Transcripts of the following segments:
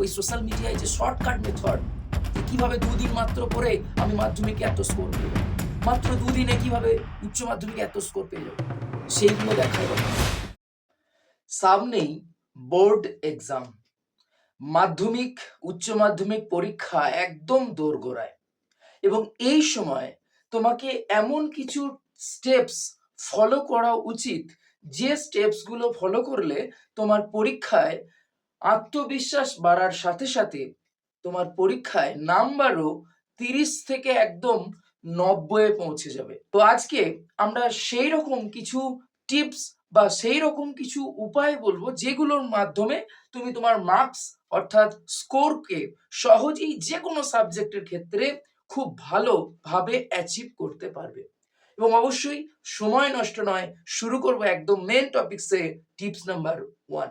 ওই সোশ্যাল মিডিয়ায় যে শর্টকাট মেথড কীভাবে দুদিন মাত্র পরে আমি মাধ্যমিকে এত স্কোর পেয়ে যাব? মাত্র দুদিনে কীভাবে উচ্চ মাধ্যমিকে এত স্কোর পেয়ে যাব? সেইগুলো দেখার কথা। সামনেই বোর্ড এক্সাম মাধ্যমিক, উচ্চ মাধ্যমিক পরীক্ষা একদম দোরগোড়ায়। এবং এই সময় তোমাকে এমন কিছু স্টেপস ফলো করা উচিত, যে স্টেপসগুলো ফলো করলে তোমার পরীক্ষায় আত্মবিশ্বাস বাড়ার সাথে সাথে তোমার পরীক্ষায় নাম্বারও তিরিশ থেকে একদম নব্বইয়ে পৌঁছে যাবে। তো আজকে আমরা সেই রকম কিছু টিপস বা সেই রকম কিছু উপায় বলব যেগুলোর মাধ্যমে তুমি তোমার মার্কস অর্থাৎ স্কোরকে সহজেই যে কোনো সাবজেক্টের ক্ষেত্রে খুব ভালোভাবে অ্যাচিভ করতে পারবে। এবং অবশ্যই সময় নষ্ট নয়, শুরু করব একদম মেন টপিকসে টিপস নাম্বার ওয়ান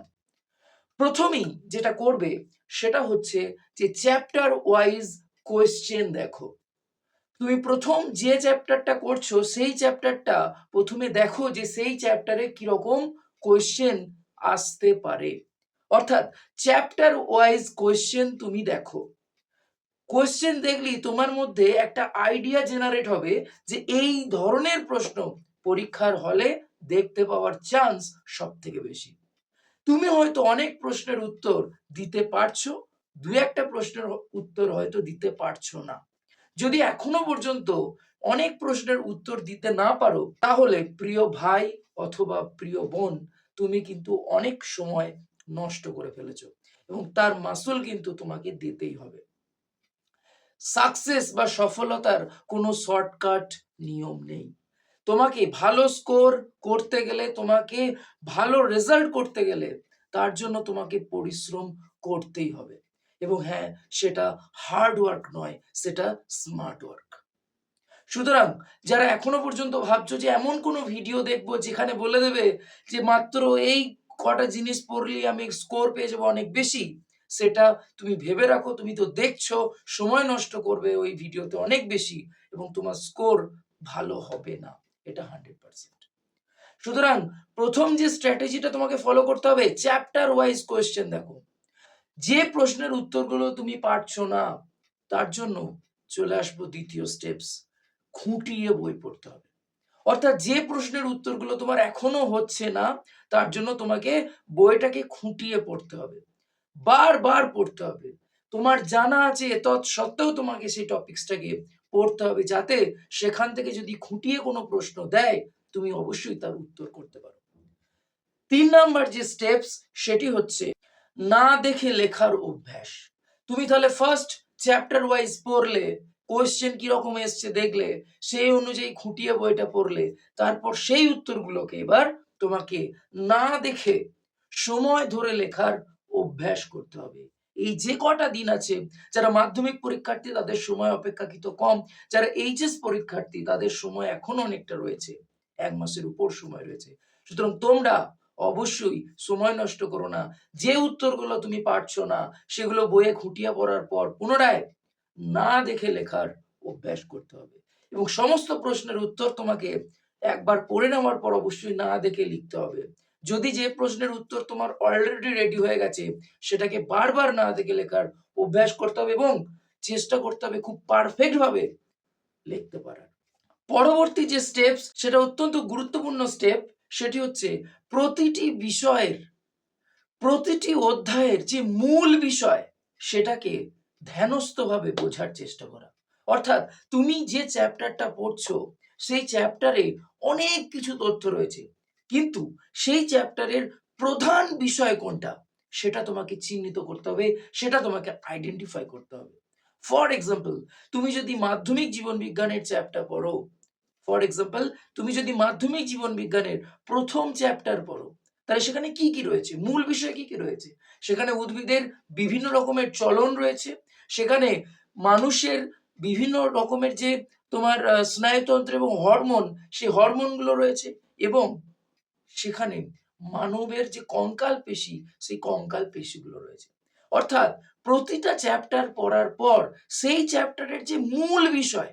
প্রথমেই যেটা করবে সেটা হচ্ছে যে চ্যাপ্টার ওয়াইজ কোয়েশ্চেন দেখো। তুমি প্রথম যে চ্যাপ্টারটা করছ, সেই চ্যাপ্টারটা প্রথমে দেখো যে সেই চ্যাপ্টারে কীরকম কোয়েশ্চেন আসতে পারে। অর্থাৎ চ্যাপ্টার ওয়াইজ কোয়েশ্চেন তুমি দেখো। কোয়েশ্চেন দেখলি তোমার মধ্যে একটা আইডিয়া জেনারেট হবে যে এই ধরনের প্রশ্ন পরীক্ষার হলে দেখতে পাওয়ার চান্স সব থেকে বেশি। তুমি হয়তো অনেক প্রশ্নের উত্তর দিতে পারছ, দু একটা প্রশ্নের উত্তর হয়তো দিতে পারছ না। যদি এখনও পর্যন্ত অনেক প্রশ্নের উত্তর দিতে না পারো, তাহলে প্রিয় ভাই অথবা প্রিয় বোন, তুমি কিন্তু অনেক সময় নষ্ট করে ফেলেছো এবং তার মাসুল কিন্তু তোমাকে দিতেই হবে। সাকসেস বা সফলতার কোনো শর্টকাট নিয়ম নেই। তোমাকে ভালো স্কোর করতে গেলে, তোমাকে ভালো রেজাল্ট করতে গেলে তার জন্য তোমাকে পরিশ্রম করতেই হবে। এবং হ্যাঁ সেটা হার্ড ওয়ার্ক নয়, সেটা স্মার্ট ওয়ার্ক সুতরাং যারা এখনও পর্যন্ত ভাবছ যে এমন কোনো ভিডিও দেখব যেখানে বলে দেবে যে মাত্র এই কটা জিনিস পড়লেই আমি স্কোর পেয়ে যাব অনেক বেশি, সেটা তুমি ভেবে রাখো, তুমি তো দেখছ, সময় নষ্ট করবে ওই ভিডিওতে অনেক বেশি এবং তোমার স্কোর ভালো হবে না। এটা হান্ড্রেড পার্সেন্ট সুতরাং প্রথম যে স্ট্র্যাটেজিটা তোমাকে ফলো করতে হবে চ্যাপ্টার ওয়াইজ কোয়েশ্চেন দেখো। যে প্রশ্নের উত্তরগুলো তুমি পারছ না, তার জন্য চলে আসব দ্বিতীয় স্টেপস খুঁটিয়ে বই পড়তে হবে। অর্থাৎ যে প্রশ্নের উত্তরগুলো তোমার এখনও হচ্ছে না, তার জন্য তোমাকে বইটাকে খুঁটিয়ে পড়তে হবে। বারবার পড়তে হবে। তোমার জানা আছে, তৎসত্ত্বেও তোমাকে সেই টপিক্সটাকে পড়তে হবে যাতে সেখান থেকে যদি খুঁটিয়ে কোনো প্রশ্ন দেয়, তুমি অবশ্যই তার উত্তর করতে পারো। তিন নাম্বার যে স্টেপস সেটি হচ্ছে না দেখে লেখার অভ্যাস। তুমি তাহলে ফার্স্ট চ্যাপ্টার ওয়াইজ পড়লে কোয়েশ্চেন কীরকম এসছে দেখলে, সেই অনুযায়ী খুঁটিয়ে বইটা পড়লে, তারপর সেই উত্তরগুলোকে এবার তোমাকে না দেখে সময় ধরে লেখার অভ্যাস করতে হবে। এই যে কটা দিন আছে, যারা মাধ্যমিক পরীক্ষার্থী তাদের সময় অপেক্ষাকৃত কম, যারা এইচএস পরীক্ষার্থী তাদের সময় এখনও অনেকটা রয়েছে, এক মাসের উপর সময় রয়েছে। সুতরাং তোমরা অবশ্যই সময় নষ্ট করো না। যে উত্তরগুলো তুমি পারছ না, সেগুলো বইয়ে খুঁটিয়ে পড়ার পর পুনরায় না দেখে লেখার অভ্যাস করতে হবে। এবং সমস্ত প্রশ্নের উত্তর তোমাকে একবার পড়ে নেওয়ার পর অবশ্যই না দেখে লিখতে হবে। যদি যে প্রশ্নের উত্তর তোমার অলরেডি রেডি হয়ে গেছে, সেটাকে বারবার না দেখে লেখার অভ্যাস করতে হবে এবং চেষ্টা করতে হবে খুব পারফেক্ট ভাবে লিখতে পারার। পরবর্তী যে স্টেপস সেটা অত্যন্ত গুরুত্বপূর্ণ স্টেপ সেটি হচ্ছে প্রতিটি বিষয়ের, প্রতিটি অধ্যায়ের যে মূল বিষয়, সেটাকে ধ্যানস্থভাবে বোঝার চেষ্টা করা। অর্থাৎ তুমি যে চ্যাপ্টারটা পড়ছো, সেই চ্যাপ্টারে অনেক কিছু তথ্য রয়েছে। কিন্তু সেই চ্যাপ্টারের প্রধান বিষয় কোনটা? সেটা তোমাকে চিহ্নিত করতে হবে, সেটা তোমাকে আইডেন্টিফাই করতে হবে। ফর এক্সাম্পল তুমি যদি মাধ্যমিক জীবন বিজ্ঞানের চ্যাপ্টার পড়ো ফর এক্সাম্পল তুমি যদি মাধ্যমিক জীবন বিজ্ঞানের প্রথম চ্যাপ্টার পড়ো, তাহলে সেখানে কি কি রয়েছে? মূল বিষয় কি কি রয়েছে? সেখানে উদ্ভিদের বিভিন্ন রকমের চলন রয়েছে, সেখানে মানুষের বিভিন্ন রকমের যে তোমার স্নায়ুতন্ত্র এবং হরমোন সেই হরমোনগুলো রয়েছে এবং সেখানে মানবের যে কঙ্কাল পেশি, সেই কঙ্কাল পেশিগুলো রয়েছে। অর্থাৎ প্রতিটা চ্যাপ্টার পড়ার পর সেই চ্যাপ্টারের যে মূল বিষয়,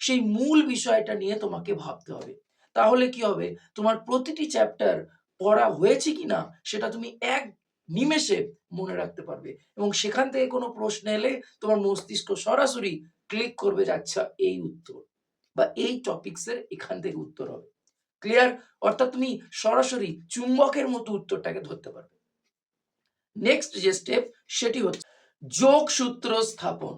সেই মূল বিষয়টা নিয়ে তোমাকে ভাবতে হবে। তাহলে কি হবে? তোমার প্রতিটি চ্যাপ্টার পড়া হয়েছে কিনা, সেটা তুমি এক নিমেষে মনে রাখতে পারবে। এবং সেখান থেকে কোনো প্রশ্ন এলে তোমার মস্তিষ্ক সরাসরি ক্লিক করবে যে আচ্ছা এই উত্তর বা এই টপিকসের এখান থেকে উত্তর হবে। ক্লিয়ার অর্থাৎ তুমি সরাসরি চুম্বকের মতো উত্তরটাকে ধরতে পারবে। নেক্সট যে স্টেপ সেটি হচ্ছে যোগসূত্র স্থাপন।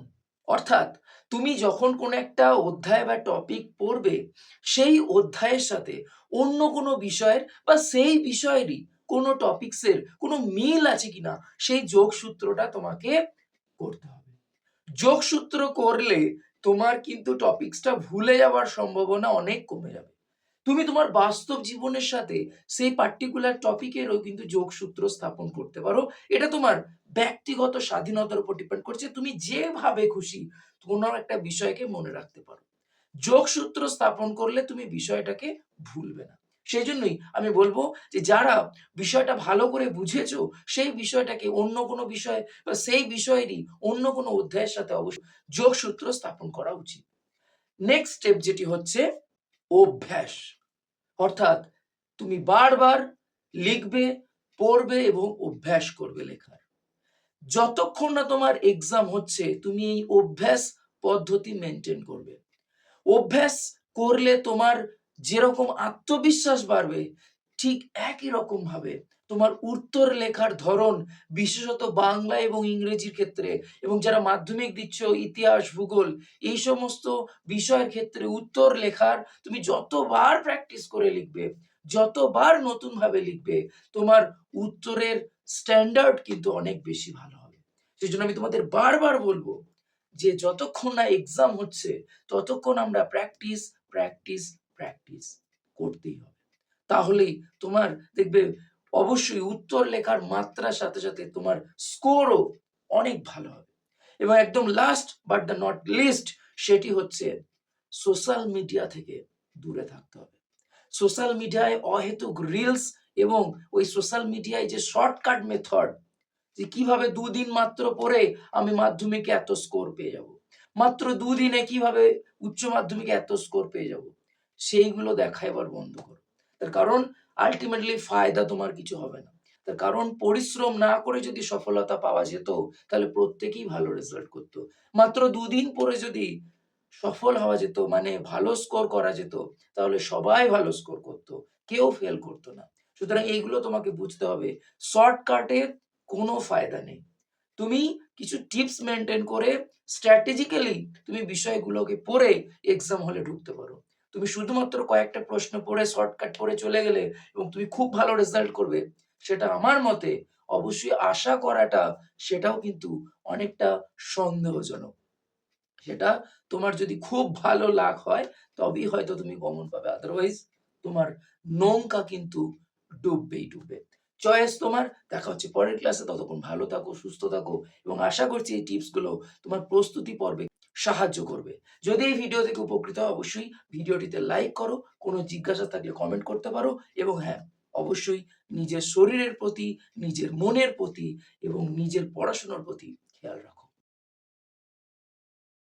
অর্থাৎ তুমি যখন কোনো একটা অধ্যায় বা টপিক পড়বে, সেই অধ্যায়ের সাথে অন্য কোনো বিষয়ের বা সেই বিষয়েরই কোনো টপিক্সের কোনো মিল আছে কিনা, সেই যোগসূত্রটা তোমাকে করতে হবে। যোগসূত্র করলে তোমার কিন্তু টপিক্সটা ভুলে যাওয়ার সম্ভাবনা অনেক কমে যাবে। তুমি তোমার বাস্তব জীবনের সাথে সেই পার্টিকুলার টপিকেরও কিন্তু যোগসূত্র স্থাপন করতে পারো। এটা তোমার ব্যক্তিগত স্বাধীনতার উপর ডিপেন্ড করছে। তুমি যেভাবে খুশি কোনো একটা বিষয়কে মনে রাখতে পারো। যোগসূত্র স্থাপন করলে তুমি বিষয়টাকে ভুলবে না। সেই জন্যই আমি বলব যে যারা বিষয়টা ভালো করে বুঝেছ, সেই বিষয়টাকে অন্য কোনো বিষয় বা সেই বিষয়েরই অন্য কোনো অধ্যায়ের সাথে অবশ্যই যোগসূত্র স্থাপন করা উচিত। নেক্সট স্টেপ যেটি হচ্ছে অভ্যাস। অর্থাৎ তুমি বারবার লিখবে, পড়বে এবং অভ্যাস করবে লেখার। যতক্ষণ না তোমার এক্সাম হচ্ছে, তুমি এই অভ্যাস পদ্ধতি মেনটেন করবে। অভ্যাস করলে তোমার যেরকম আত্মবিশ্বাস বাড়বে ঠিক একই রকম ভাবে তোমার উত্তর লেখার ধরন বিশেষত বাংলা এবং ইংরেজির ক্ষেত্রে এবং যারা মাধ্যমিক দিচ্ছ, ইতিহাস, ভূগোল, এই সমস্ত বিষয়ের ক্ষেত্রে উত্তর লেখার তুমি যতবার প্র্যাকটিস করে লিখবে, যতবার নতুন ভাবে লিখবে, তোমার উত্তরের স্ট্যান্ডার্ড কিন্তু অনেক বেশি ভালো হবে। সেই জন্য আমি তোমাদের বারবার বলব যে যতক্ষণ না এক্সাম হচ্ছে, ততক্ষণ আমরা প্র্যাকটিস প্র্যাকটিস প্র্যাকটিস করতেই হবে। তাহলেই তোমার দেখবে অবশ্যই উত্তর লেখার মাত্রার সাথে সাথে তোমার স্কোরও অনেক ভালো হবে। এবং একদম last but the not least সেটি হচ্ছে সোশ্যাল মিডিয়া থেকে দূরে থাকতে হবে। সোশ্যাল মিডিয়ায় অহেতুক রিলস এবং ওই সোশ্যাল মিডিয়ায় যে শর্টকাট মেথড যে কীভাবে দুদিন মাত্র পরে আমি মাধ্যমিকে এত স্কোর পেয়ে যাব, মাত্র দুদিনে কীভাবে উচ্চ মাধ্যমিকে এত স্কোর পেয়ে যাব, সেইগুলো দেখা এবার বন্ধ করো। তার কারণ আলটিমেটলি ফায়দা তোমার কিছু হবে না। তার কারণ পরিশ্রম না করে যদি সফলতা পাওয়া যেত, তাহলে প্রত্যেকেই ভালো রেজাল্ট করতো। মাত্র দুদিন পরে যদি সফল হওয়া যেত মানে ভালো স্কোর করা যেত, তাহলে সবাই ভালো স্কোর করতো, কেউ ফেল করতো না। সুতরাং এইগুলো তোমাকে বুঝতে হবে শর্টকাটের কোনো ফায়দা নেই। তুমি কিছু টিপস মেনটেন করে স্ট্র্যাটেজিক্যালি তুমি বিষয়গুলোকে পড়ে এক্সাম হলে ঢুকতে পারো। তুমি শুধুমাত্র কয়েকটা প্রশ্ন পড়ে শর্টকাট পড়ে চলে গেলে এবং তুমি খুব ভালো রেজাল্ট করবে, সেটা আমার মতে অবশ্যই আশা করাটা সেটাও কিন্তু অনেকটা সন্দেহজনক। সেটা তোমার যদি খুব ভালো লাভ হয়, তবেই হয়তো তুমি কমন পাবে আদারওয়াইজ তোমার নৌকা কিন্তু ডুববেই ডুববে। চয়েস তোমার, দেখা হচ্ছে পরের ক্লাসে ততক্ষণ ভালো থাকো, সুস্থ থাকো এবং আশা করছি এই টিপসগুলো তোমার প্রস্তুতি পর্বে সাহায্য করবে। যদি এই ভিডিও থেকে উপকৃত হয় অবশ্যই ভিডিওটিতে লাইক করো, কোনো জিজ্ঞাসা থাকলে কমেন্ট করতে পারো এবং হ্যাঁ অবশ্যই নিজের শরীরের প্রতি, নিজের মনের প্রতি এবং নিজের পড়াশোনার প্রতি খেয়াল রাখো।